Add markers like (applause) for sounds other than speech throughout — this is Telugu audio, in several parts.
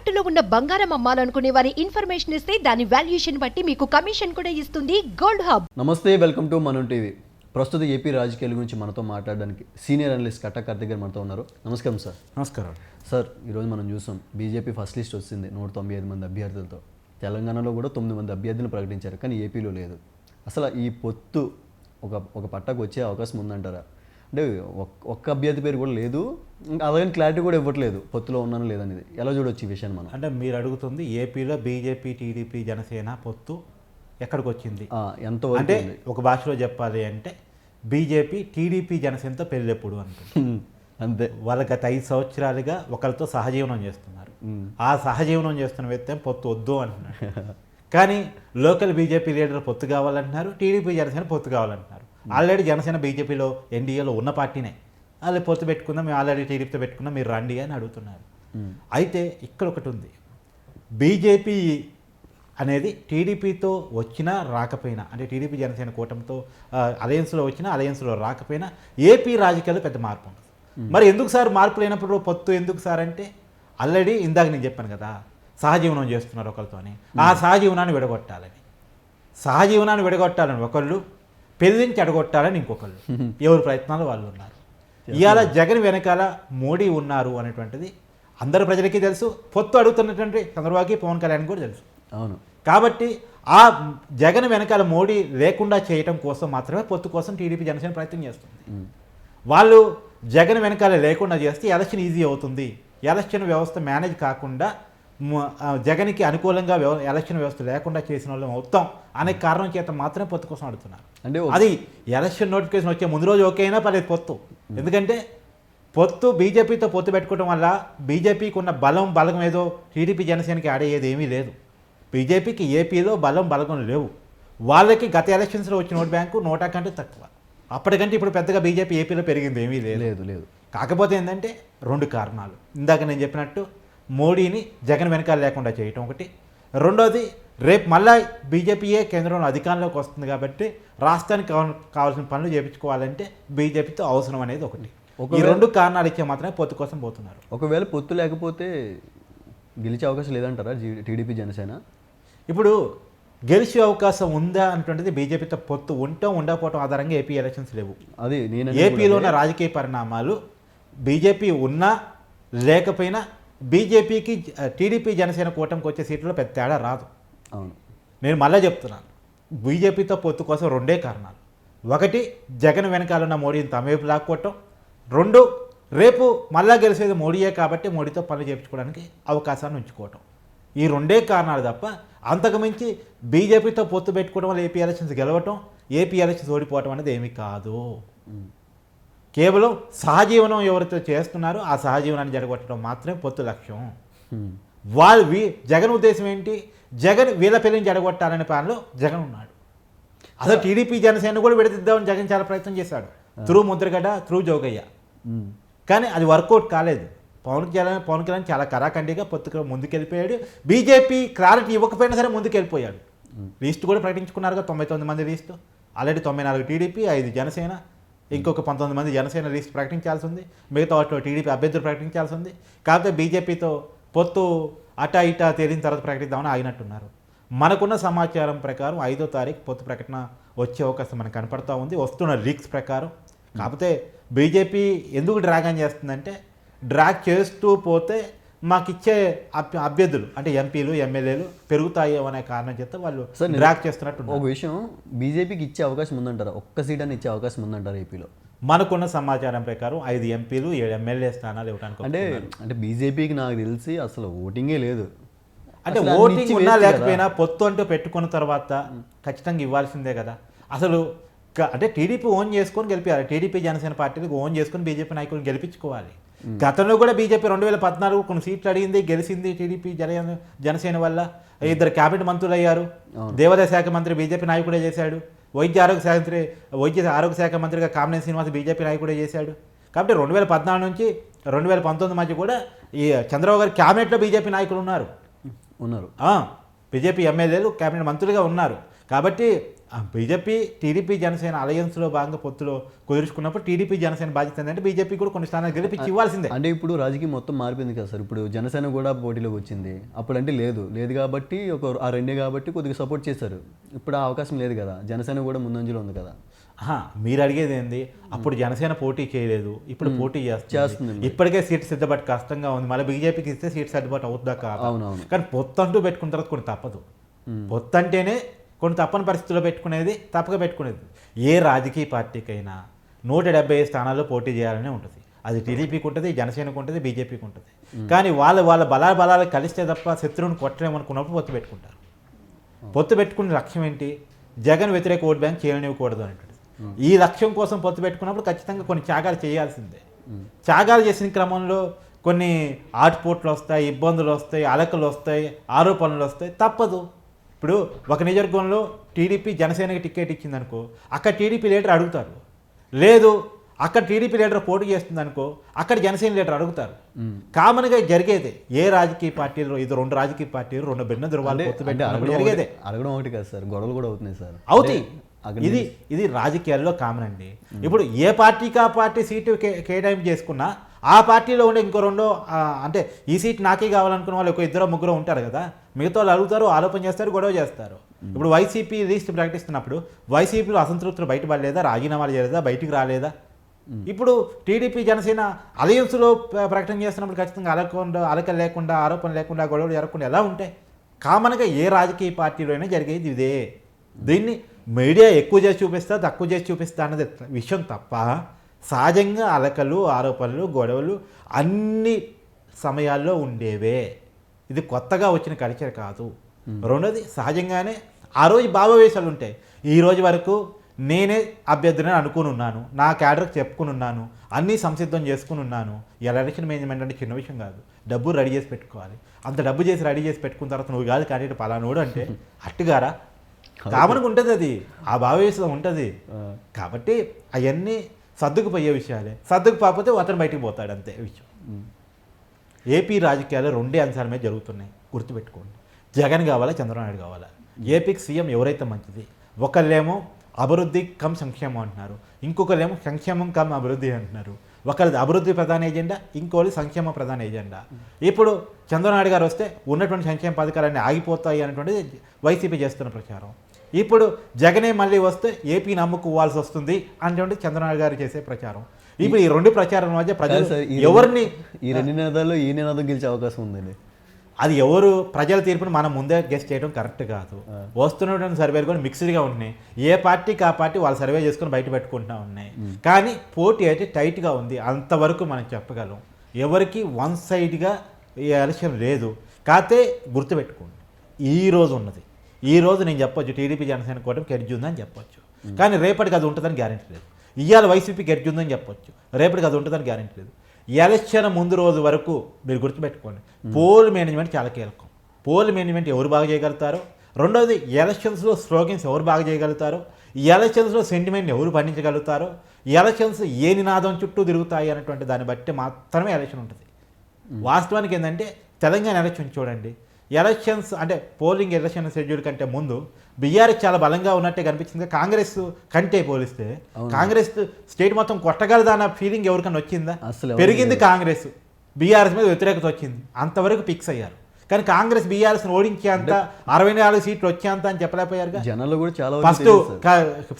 తాకట్టులో ఉన్న బంగారం అమ్మాలనుకునే వారి ఇన్ఫర్మేషన్ ఇస్తే దాని వాల్యుయేషన్ బట్టి మీకు కమిషన్ కూడా ఇస్తుంది గోల్డ్ హబ్. నమస్తే వెల్కమ్ టు మనం టీవీ. ప్రస్తుత ఏపీ రాజకీయాల గురించి మనతో మాట్లాడడానికి సీనియర్ అనలిస్ట్ కట్ట కార్తిక్ గారు మనతో ఉన్నారు. నమస్కారం సార్. నమస్కారం. సార్ ఈరోజు మనం చూసాం బీజేపీ ఫస్ట్ లిస్ట్ వచ్చింది నూట తొంభై ఐదు మంది అభ్యర్థులతో. తెలంగాణలో కూడా తొమ్మిది మంది అభ్యర్థులను ప్రకటించారు కానీ ఏపీలో లేదు. అసలు ఈ పొత్తు ఒక ఒక పట్టకు వచ్చే అవకాశం ఉందంటారా? అంటే ఒక్- ఒక్క అభ్యర్థి పేరు కూడా లేదు. ఇంకా అలాగే క్లారిటీ కూడా ఇవ్వట్లేదు. పొత్తులో ఉన్నాను లేదనేది ఎలా చూడొచ్చు ఈ విషయాన్ని మనం? అంటే మీరు అడుగుతుంది ఏపీలో బీజేపీ టీడీపీ జనసేన పొత్తు ఎక్కడికి వచ్చింది ఎంతవరకు అంటే? ఒక భాషలో చెప్పాలి అంటే బీజేపీ టీడీపీ జనసేనతో పెళ్ళెప్పుడు అంటుంది. హ్మ్, అంతే. వాళ్ళ గత ఐదు సంవత్సరాలుగా ఒకరితో సహజీవనం చేస్తున్నారు. ఆ సహజీవనం చేస్తున్న వ్యక్తి పొత్తు వద్దు అంటున్నాడు. కానీ లోకల్ బీజేపీ లీడర్ పొత్తు కావాలంటున్నారు టీడీపీ జనసేన పొత్తు కావాలంటున్నారు. ఆల్రెడీ జనసేన బీజేపీలో ఎన్డీఏలో ఉన్న పార్టీనే. వాళ్ళు పొత్తు పెట్టుకుందాం మేము ఆల్రెడీ టీడీపీతో పెట్టుకున్నాం మీరు రండి అని అడుగుతున్నారు. అయితే ఇక్కడ ఒకటి ఉంది బీజేపీ అనేది టీడీపీతో వచ్చినా రాకపోయినా అంటే టీడీపీ జనసేన కూటమితో అలయన్స్లో వచ్చినా అలయన్స్లో రాకపోయినా ఏపీ రాజకీయాల్లో పెద్ద మార్పు ఉంటుంది మరి ఎందుకు సార్ మార్పు లేనప్పుడు పొత్తు ఎందుకు సార్ అంటే ఆల్రెడీ ఇందాక నేను చెప్పాను కదా సహజీవనం చేస్తున్నారు ఒకరితోని. ఆ సహజీవనాన్ని విడగొట్టాలని. సహజీవనాన్ని విడగొట్టాలని ఒకళ్ళు పెళ్ళించి అడగొట్టాలని ఇంకొకళ్ళు. (laughs) ఎవరి ప్రయత్నాలు వాళ్ళు ఉన్నారు. ఇవాళ (laughs) జగన్ వెనకాల మోడీ ఉన్నారు అనేటువంటిది అందరు ప్రజలకి తెలుసు. పొత్తు అడుగుతున్నటువంటి చంద్రబాబుకి పవన్ కళ్యాణ్ కూడా తెలుసు. అవును. కాబట్టి ఆ జగన్ వెనకాల మోడీ లేకుండా చేయటం కోసం మాత్రమే పొత్తు కోసం టీడీపీ జనసేన ప్రయత్నం చేస్తుంది. వాళ్ళు జగన్ వెనకాల లేకుండా చేస్తే ఎలక్షన్ ఈజీ అవుతుంది. ఎలక్షన్ వ్యవస్థ మేనేజ్ కాకుండా జగన్కి అనుకూలంగా వ్యవ- ఎలక్షన్ వ్యవస్థ లేకుండా చేసిన వాళ్ళం అవుతాం అనే కారణం చేత మాత్రమే పొత్తు కోసం అడుగుతున్నారు అంటే అది ఎలక్షన్ నోటిఫికేషన్ వచ్చే ముందు రోజు ఓకే అయినా పర్లేదు పొత్తు. ఎందుకంటే పొత్తు బీజేపీతో పొత్తు పెట్టుకోవడం వల్ల బీజేపీకి ఉన్న బలం బలగం ఏదో టీడీపీ జనసేనకి ఆడేది ఏమీ లేదు. బీజేపీకి ఏపీలో బలం బలగం లేవు. వాళ్ళకి గత ఎలక్షన్స్లో వచ్చిన ఓట్ బ్యాంకు నోటా కంటే తక్కువ. అప్పటికంటే ఇప్పుడు పెద్దగా బీజేపీ ఏపీలో పెరిగింది ఏమీ లేదు లేదు. కాకపోతే ఏంటంటే రెండు కారణాలు. ఇందాక నేను చెప్పినట్టు మోడీని జగన్ వెనకాల లేకుండా చేయటం ఒకటి. రెండోది రేపు మళ్ళా బీజేపీయే కేంద్రంలో అధికారంలోకి వస్తుంది కాబట్టి రాష్ట్రానికి కావ- కావాల్సిన పనులు చేయించుకోవాలంటే బీజేపీతో అవసరం అనేది ఒకటి. ఈ రెండు కారణాలు ఇచ్చే మాత్రమే పొత్తు కోసం పోతున్నారు. ఒకవేళ పొత్తు లేకపోతే గెలిచే అవకాశం లేదంటారా టీడీపీ జనసేన? ఇప్పుడు గెలిచే అవకాశం ఉందా అంటుండేది బీజేపీతో పొత్తు ఉండటం ఉండకపోవటం ఆధారంగా ఏపీ ఎలక్షన్స్ లేవు. అది నేను ఏపీలో ఉన్న రాజకీయ పరిణామాలు బీజేపీ ఉన్నా లేకపోయినా బీజేపీకి టీడీపీ జనసేన కూటమికి వచ్చే సీట్లలో పెద్ద తేడా రాదు. అవును. నేను మళ్ళీ చెప్తున్నాను. బీజేపీతో పొత్తు కోసం రెండే కారణాలు. ఒకటి జగన్ వెనకాల ఉన్న మోడీని తమ వైపు లాక్కోవటం. రెండు రేపు మళ్ళా గెలిచేది మోడీయే కాబట్టి మోడీతో పనులు చేయించుకోవడానికి అవకాశాన్ని ఉంచుకోవటం. ఈ రెండే కారణాలు తప్ప అంతకుమించి బీజేపీతో పొత్తు పెట్టుకోవడం వల్ల ఏపీ ఎలక్షన్స్ గెలవటం ఏపీ ఎలక్షన్స్ ఓడిపోవటం అనేది ఏమీ కాదు. కేవలం సహజీవనం ఎవరితో చేస్తున్నారో ఆ సహజీవనాన్ని జరగొట్టడం మాత్రమే పొత్తు లక్ష్యం. వాళ్ళు వీ జగన్ ఉద్దేశం ఏంటి? జగన్ వీళ్ళ పెళ్ళిని జడగొట్టాలనే పనిలో జగన్ ఉన్నాడు. అసలు టీడీపీ జనసేన కూడా విడదిద్దామని జగన్ చాలా ప్రయత్నం చేశాడు. Through Mudragada through Jogaiah. కానీ అది వర్కౌట్ కాలేదు. పవన్ కళ్యాణ్ పవన్ కళ్యాణ్ చాలా కరాఖండిగా పొత్తుకు ముందుకెళ్ళిపోయాడు. బీజేపీ క్లారిటీ ఇవ్వకపోయినా సరే ముందుకెళ్ళిపోయాడు. లిస్ట్ కూడా ప్రకటించుకున్నారుగా తొంభై తొమ్మిది మంది లిస్టు. ఆల్రెడీ తొంభై నాలుగు టీడీపీ ఐదు జనసేన ఇంకొక పంతొమ్మిది మంది జనసేన లిస్ట్ ప్రకటించాల్సి ఉంది మిగతా వాటిలో టీడీపీ అభ్యర్థులు ప్రకటించాల్సి ఉంది కాకపోతే బీజేపీతో పొత్తు అటా ఇటా తేలిన తర్వాత ప్రకటిద్దామని ఆగినట్టున్నారు. మనకున్న సమాచారం ప్రకారం ఐదో తారీఖు పొత్తు ప్రకటన వచ్చే అవకాశం మనకు కనపడతా ఉంది వస్తున్న లీక్స్ ప్రకారం. కాకపోతే బీజేపీ ఎందుకు డ్రాగ్ అని చేస్తుందంటే డ్రాగ్ చేస్తూ పోతే మాకు ఇచ్చే అభ్య- అభ్యర్థులు అంటే ఎంపీలు ఎమ్మెల్యేలు పెరుగుతాయి అనే కారణం చేత వాళ్ళు డ్రాగ్ చేస్తున్నట్టు ఒక విషయం బీజేపీకి ఇచ్చే అవకాశం ఉందంటారా? ఒక్క సీట్ అని ఇచ్చే అవకాశం ఉందంటారా ఏపీలో? మనకున్న సమాచారం ప్రకారం ఐదు ఎంపీలు ఏడు ఎమ్మెల్యే స్థానాలు ఇవ్వడానికి అంటే. అంటే బీజేపీకి నాకు తెలిసి అసలు ఓటింగే లేదు. అంటే ఓటింగ్ ఉన్నా. లేకపోయినా పొత్తు అంటూ పెట్టుకున్న తర్వాత ఖచ్చితంగా ఇవ్వాల్సిందే కదా. అసలు అంటే టీడీపీ ఓన్ చేసుకొని గెలిపారు టీడీపీ జనసేన పార్టీలకు ఓన్ చేసుకొని బీజేపీ నాయకులను గెలిపించుకోవాలి. గతంలో కూడా బీజేపీ రెండు వేల పద్నాలుగు కొన్ని సీట్లు అడిగింది గెలిచింది టీడీపీ జన జనసేన వల్ల. ఇద్దరు క్యాబినెట్ మంత్రులు అయ్యారు దేవాదాయ శాఖ మంత్రి బీజేపీ నాయకుడే చేశాడు. వైద్య ఆరోగ్య శాఖ మంత్రి వైద్య ఆరోగ్య శాఖ మంత్రిగా కామినేని శ్రీనివాస్ బీజేపీ నాయకుడే చేశాడు. కాబట్టి రెండు వేల పద్నాలుగు నుంచి రెండు వేల పంతొమ్మిది మధ్య కూడా ఈ చంద్రబాబు గారి క్యాబినెట్లో బీజేపీ నాయకులు ఉన్నారు. ఉన్నారు. బీజేపీ ఎమ్మెల్యేలు కేబినెట్ మంత్రులుగా ఉన్నారు. కాబట్టి బీజేపీ టీడీపీ జనసేన అలయన్స్లో భాగంగా పొత్తులో కుదుర్చుకున్నప్పుడు టీడీపీ జనసేన బాధ్యత ఏంటంటే బీజేపీ కూడా కొన్ని స్థానాలు గెలిపించి ఇవ్వాల్సిందే. అంటే ఇప్పుడు రాజకీయం మొత్తం మారిపోయింది కదా సార్. ఇప్పుడు జనసేన కూడా పోటీలోకి వచ్చింది. అప్పుడంటే లేదు. లేదు కాబట్టి ఒక ఆ రెండే కాబట్టి కొద్దిగా సపోర్ట్ చేశారు. ఇప్పుడు ఆ అవకాశం లేదు కదా. జనసేన కూడా ముందంజలో ఉంది కదా. మీరు అడిగేది ఏంది? అప్పుడు జనసేన పోటీ చేయలేదు. ఇప్పుడు పోటీ చేస్తుంది. ఇప్పటికే సీట్ సిద్ధపడి కష్టంగా ఉంది. మళ్ళీ బీజేపీకి ఇస్తే సీట్ సర్దుబాటు అవుతుందా కాదా? కానీ పొత్తు అంటూ పెట్టుకున్న తర్వాత కొన్ని తప్పదు. పొత్తు అంటేనే కొన్ని తప్పని పరిస్థితుల్లో పెట్టుకునేది తప్పక పెట్టుకునేది. ఏ రాజకీయ పార్టీకైనా నూట డెబ్బై ఐదు స్థానాల్లో పోటీ చేయాలనే ఉంటుంది. అది టీడీపీకి ఉంటుంది జనసేనకు ఉంటుంది బీజేపీకి ఉంటుంది. కానీ వాళ్ళ వాళ్ళ బలాల బలాలు కలిస్తే తప్ప శత్రువుని కొట్టలేమనుకున్నప్పుడు పొత్తు పెట్టుకుంటారు. పొత్తు పెట్టుకునే లక్ష్యం ఏంటి? జగన్ వ్యతిరేక ఓట్ బ్యాంక్ చేయనివ్వకూడదు అనేటువంటిది ఈ లక్ష్యం కోసం పొత్తు పెట్టుకున్నప్పుడు ఖచ్చితంగా కొన్ని త్యాగాలు చేయాల్సిందే. త్యాగాలు చేసిన క్రమంలో కొన్ని ఆటుపోట్లు వస్తాయి ఇబ్బందులు వస్తాయి అలకలు వస్తాయి ఆరోపణలు వస్తాయి తప్పదు. ఇప్పుడు ఒక నియోజకవర్గంలో టీడీపీ జనసేనకి టికెట్ ఇచ్చిందనుకో అక్కడ టీడీపీ లీడర్ అడుగుతారు. లేదు అక్కడ టీడీపీ లీడర్ పోటీ చేస్తుంది అనుకో అక్కడ జనసేన లీడర్ అడుగుతారు. కామన్గా జరిగేదే. ఏ రాజకీయ పార్టీలు ఇది రెండు రాజకీయ పార్టీలు రెండు భిన్న ధృవాలు జరిగేదే. అడగడం ఒకటి కాదు సార్ గొడవలు కూడా అవుతున్నాయి సార్. అవుతాయి. ఇది ఇది రాజకీయాల్లో కామన్ అండి. ఇప్పుడు ఏ పార్టీకి ఆ పార్టీ సీటు కే- కేటాయింపు చేసుకున్నా ఆ పార్టీలో ఉండే ఇంకో రెండో అంటే ఈ సీట్ నాకే కావాలనుకున్న వాళ్ళు ఒక ఇద్దరు ముగ్గురు ఉంటారు కదా. మిగతా వాళ్ళు అడుగుతారు ఆరోపణ చేస్తారు గొడవ చేస్తారు. ఇప్పుడు వైసీపీ లిస్ట్ ప్రకటిస్తున్నప్పుడు వైసీపీలో అసంతృప్తులు బయటపడలేదా రాజీనామాలు చేయలేదా? బయటికి రాలేదా? ఇప్పుడు టీడీపీ జనసేన అలయన్స్లో ప్ర- ప్రకటన చేస్తున్నప్పుడు ఖచ్చితంగా అలకుండా అలక లేకుండా ఆరోపణ లేకుండా గొడవలు జరగకుండా ఎలా ఉంటాయి కామన్గా ఏ రాజకీయ పార్టీలో అయినా జరిగేది ఇదే. దీన్ని మీడియా ఎక్కువ చేసి చూపిస్తా తక్కువ చేసి చూపిస్తా అన్నది విషయం తప్ప సహజంగా అలకలు ఆరోపణలు గొడవలు అన్ని సమయాల్లో ఉండేవే. ఇది కొత్తగా వచ్చిన కల్చర్ కాదు. రెండోది సహజంగానే ఆ రోజు భావవేశాలు ఉంటాయి. ఈ రోజు వరకు నేనే అభ్యర్థిని అనుకుని ఉన్నాను. నా క్యాడర్కి చెప్పుకుని ఉన్నాను. అన్నీ సంసిద్ధం చేసుకుని ఉన్నాను. ఈ ఎలక్షన్ మేనేజ్మెంట్ అంటే చిన్న విషయం కాదు. డబ్బు రెడీ చేసి పెట్టుకోవాలి. అంత డబ్బు చేసి రెడీ చేసి పెట్టుకున్న తర్వాత నువ్వు కాదు కానీ పలానోడు అంటే (laughs) అట్టుగారా? కామన్గా ఉంటుంది అది. ఆ భావవేశం ఉంటుంది. కాబట్టి అవన్నీ సర్దుకుపోయే విషయాలే. సర్దుకుపోతే అతను బయటికి పోతాడు అంతే విషయం. ఏపీ రాజకీయాలు రెండే అంశాల మీద జరుగుతున్నాయి. గుర్తుపెట్టుకోండి. జగన్ కావాలా చంద్రబాబు కావాలా? ఏపీకి సీఎం ఎవరైతే మంచిది? ఒకళ్ళేమో అభివృద్ధి కమ్ సంక్షేమం అంటున్నారు. ఇంకొకళ్ళేమో సంక్షేమం కమ్ అభివృద్ధి అంటున్నారు. ఒకరిది అభివృద్ధి ప్రధాన ఎజెండా ఇంకోటి సంక్షేమ ప్రధాన ఎజెండా. ఇప్పుడు చంద్రబాబు నాయుడు గారు వస్తే ఉన్నటువంటి సంక్షేమ పథకాలన్నీ ఆగిపోతాయి అనేటువంటిది వైసీపీ చేస్తున్న ప్రచారం. ఇప్పుడు జగనే మళ్ళీ వస్తే ఏపీ నమ్ముకోవాల్సి వస్తుంది అనేటువంటి చంద్రబాబు గారు చేసే ప్రచారం. ఇప్పుడు ఈ రెండు ప్రచారం మధ్య ప్రజలు ఎవరిని ఈ రెండు నినాదాల్లో ఈ నినాదం గెలిచే అవకాశం ఉందండి? అది ఎవరు ప్రజల తీర్పుని మనం ముందే గెస్ట్ చేయడం కరెక్ట్ కాదు. వస్తున్నటువంటి సర్వేలు కూడా మిక్స్డ్గా ఉన్నాయి. ఏ పార్టీకి ఆ పార్టీ వాళ్ళు సర్వే చేసుకుని బయట పెట్టుకుంటా ఉన్నాయి. కానీ పోటీ అయితే టైట్గా ఉంది. అంతవరకు మనం చెప్పగలం. ఎవరికి వన్ సైడ్గా ఈ ఎలక్షన్ లేదు. కాకపోతే గుర్తుపెట్టుకోండి. ఈ రోజు ఉన్నది. ఈ రోజు నేను చెప్పొచ్చు టీడీపీ జనసేన కూటమి గెలిచి ఉందని చెప్పొచ్చు. కానీ రేపటికి అది ఉంటుందని గ్యారెంటీ లేదు. ఇవాళ వైసీపీ గెలిచి ఉందని చెప్పొచ్చు. రేపటికి అది ఉంటుందని గ్యారెంటీ లేదు. ఎలక్షన్ ముందు రోజు వరకు మీరు గుర్తుపెట్టుకోండి. పోల్ మేనేజ్మెంట్ చాలా కీలకం. పోల్ మేనేజ్మెంట్ ఎవరు బాగా చేయగలుగుతారో? రెండవది ఎలక్షన్స్లో స్లోగన్స్ ఎవరు బాగా చేయగలుగుతారో? ఈ ఎలక్షన్స్లో సెంటిమెంట్ ఎవరు పండించగలుగుతారో? ఈ ఎలక్షన్స్ ఏ నినాదం చుట్టూ తిరుగుతాయి అనేటువంటి దాన్ని బట్టి మాత్రమే ఎలక్షన్ ఉంటుంది. వాస్తవానికి ఏంటంటే తెలంగాణ ఎలక్షన్ చూడండి. ఎలక్షన్స్ అంటే పోలింగ్ ఎలక్షన్ షెడ్యూల్ కంటే ముందు బీఆర్ఎస్ చాలా బలంగా ఉన్నట్టే కనిపించింది. కాంగ్రెస్ కంటే పోలిస్తే కాంగ్రెస్ స్టేట్ మొత్తం కొట్టగలదా అన్న ఫీలింగ్ ఎవరికైనా వచ్చిందా? అసలు పెరిగింది కాంగ్రెస్. బీఆర్ఎస్ మీద వ్యతిరేకత వచ్చింది. అంతవరకు ఫిక్స్ అయ్యారు. కానీ కాంగ్రెస్ బీఆర్ఎస్ ఓడించేంత అరవై నాలుగు సీట్లు వచ్చేంత అని చెప్పలేకపోయారుగా? జనాల్లో కూడా చాలా ఫస్ట్.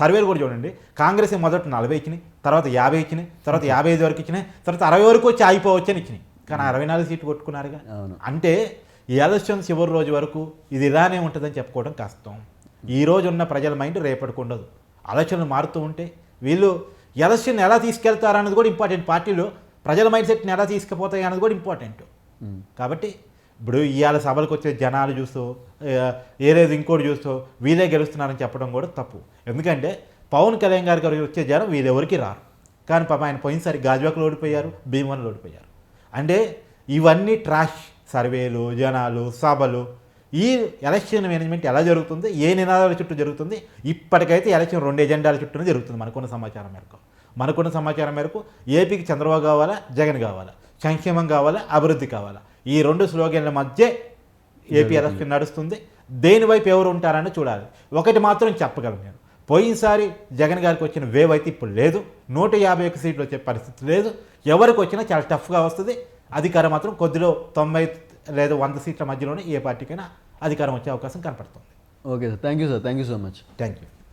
సర్వేలు కూడా చూడండి. కాంగ్రెస్ మొదట నలభై ఇచ్చినాయి తర్వాత యాభై ఇచ్చినాయి తర్వాత యాభై ఐదు వరకు ఇచ్చినాయి తర్వాత అరవై వరకు వచ్చి ఆగిపోవచ్చు అని ఇచ్చినాయి. కానీ అరవై నాలుగు సీట్లు కొట్టుకున్నారుగా. అంటే ఈ ఎలక్షన్ చివరి రోజు వరకు ఇది ఇలానే ఉంటుందని చెప్పుకోవడం కష్టం. ఈ రోజు ఉన్న ప్రజల మైండ్ రేపటికి ఉండదు. ఆలోచనలు మారుతూ ఉంటే వీళ్ళు ఎలక్షన్ ఎలా తీసుకెళ్తారు అన్నది కూడా ఇంపార్టెంట్. పార్టీలు ప్రజల మైండ్ సెట్ని ఎలా తీసుకుపోతాయి అన్నది కూడా ఇంపార్టెంట్. కాబట్టి ఇప్పుడు ఇవాళ సభలకు వచ్చే జనాలు చూస్తూ ఏదేది ఇంకోటి చూస్తూ వీళ్ళే గెలుస్తున్నారని చెప్పడం కూడా తప్పు. ఎందుకంటే పవన్ కళ్యాణ్ గారి గారికి వచ్చే జనం వీళ్ళెవరికి రారు. కానీ పాప ఆయన పోయినసారి గాజువాకలు ఓడిపోయారు భీమవరంలో ఓడిపోయారు. అంటే ఇవన్నీ ట్రాష్. సర్వేలు జనాలు సభలు ఈ ఎలక్షన్ మేనేజ్మెంట్ ఎలా జరుగుతుంది? ఏ నినాదాల చుట్టూ జరుగుతుంది? ఇప్పటికైతే ఎలక్షన్ రెండు ఎజెండాల చుట్టూనే జరుగుతుంది మనకున్న సమాచారం మేరకు. మనకున్న సమాచారం మేరకు ఏపీకి చంద్రబాబు కావాలా? జగన్ కావాలా? సంక్షేమం కావాలా? అభివృద్ధి కావాలా? ఈ రెండు స్లోగన్ల మధ్య ఏపీ ఎలక్షన్ నడుస్తుంది. దేని వైపు ఎవరు ఉంటారని చూడాలి. ఒకటి మాత్రం చెప్పగలను నేను. పోయినసారి జగన్ గారికి వచ్చిన వేవ్ అయితే ఇప్పుడు లేదు. నూట యాభై ఒక్క సీట్లు వచ్చే పరిస్థితి లేదు. ఎవరికి వచ్చినా చాలా టఫ్గా వస్తుంది. అధికారం మాత్రం కొద్దిలో తొంభై లేదా వంద సీట్ల మధ్యలోనే ఏ పార్టీకైనా అధికారం వచ్చే అవకాశం కనపడుతుంది. Okay sir. Thank you sir. Thank you so much. Thank you